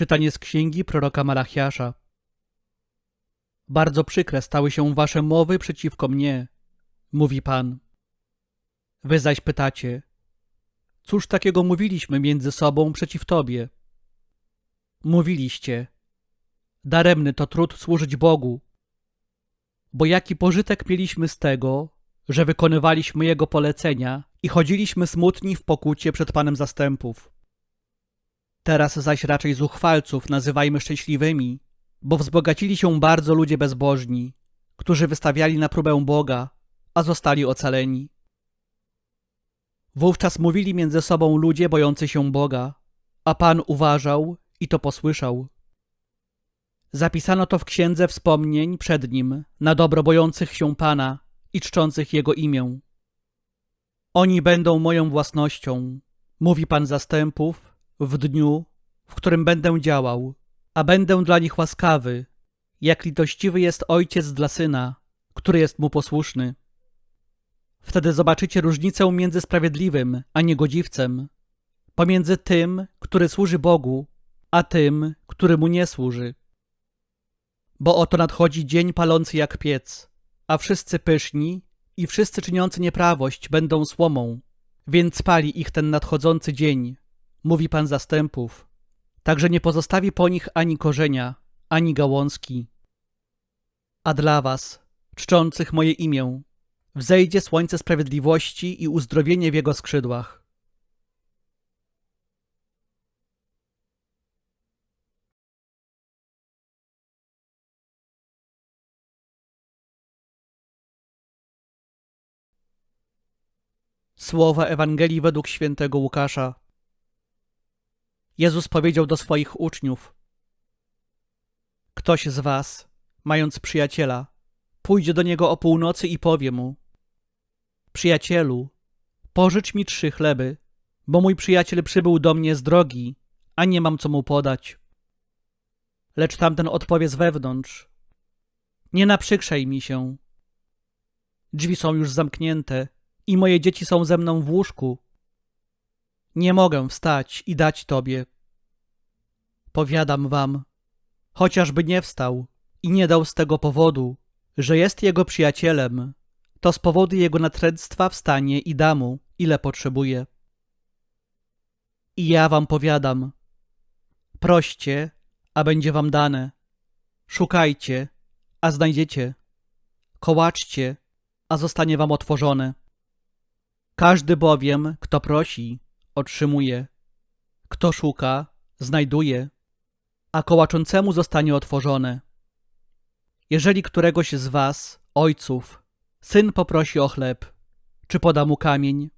Czytanie z księgi proroka Malachiasza. Bardzo przykre stały się wasze mowy przeciwko mnie, mówi Pan. Wy zaś pytacie, cóż takiego mówiliśmy między sobą przeciw Tobie? Mówiliście, daremny to trud służyć Bogu, bo jaki pożytek mieliśmy z tego, że wykonywaliśmy Jego polecenia i chodziliśmy smutni w pokucie przed Panem zastępów. Teraz zaś raczej zuchwalców nazywajmy szczęśliwymi, bo wzbogacili się bardzo ludzie bezbożni, którzy wystawiali na próbę Boga, a zostali ocaleni. Wówczas mówili między sobą ludzie bojący się Boga, a Pan uważał i to posłyszał. Zapisano to w księdze wspomnień przed nim na dobro bojących się Pana i czczących Jego imię. Oni będą moją własnością, mówi Pan zastępów, w dniu, w którym będę działał, a będę dla nich łaskawy, jak litościwy jest ojciec dla syna, który jest mu posłuszny. Wtedy zobaczycie różnicę między sprawiedliwym a niegodziwcem, pomiędzy tym, który służy Bogu, a tym, który mu nie służy. Bo oto nadchodzi dzień palący jak piec, a wszyscy pyszni i wszyscy czyniący nieprawość będą słomą, więc pali ich ten nadchodzący dzień, mówi Pan zastępów. Także nie pozostawi po nich ani korzenia, ani gałązki. A dla was, czczących moje imię, wzejdzie słońce sprawiedliwości i uzdrowienie w jego skrzydłach. Słowa Ewangelii według świętego Łukasza. Jezus powiedział do swoich uczniów: Ktoś z was, mając przyjaciela, pójdzie do niego o północy i powie mu: Przyjacielu, pożycz mi trzy chleby, bo mój przyjaciel przybył do mnie z drogi, a nie mam co mu podać. Lecz tamten odpowie z wewnątrz: Nie naprzykrzaj mi się. Drzwi są już zamknięte i moje dzieci są ze mną w łóżku. Nie mogę wstać i dać tobie. Powiadam wam, chociażby nie wstał i nie dał z tego powodu, że jest jego przyjacielem, to z powodu jego natręctwa wstanie i da mu, ile potrzebuje. I ja wam powiadam, proście, a będzie wam dane, szukajcie, a znajdziecie, kołaczcie, a zostanie wam otworzone. Każdy bowiem, kto prosi, otrzymuje, kto szuka, znajduje, a kołaczącemu zostanie otworzone. Jeżeli któregoś z was, ojców, syn poprosi o chleb, czy poda mu kamień,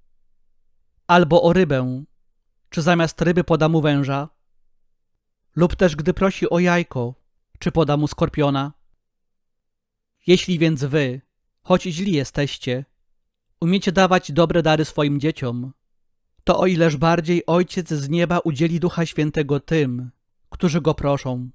albo o rybę, czy zamiast ryby poda mu węża, lub też gdy prosi o jajko, czy poda mu skorpiona. Jeśli więc wy, choć źli jesteście, umiecie dawać dobre dary swoim dzieciom, to o ileż bardziej Ojciec z nieba udzieli Ducha Świętego tym, którzy go proszą.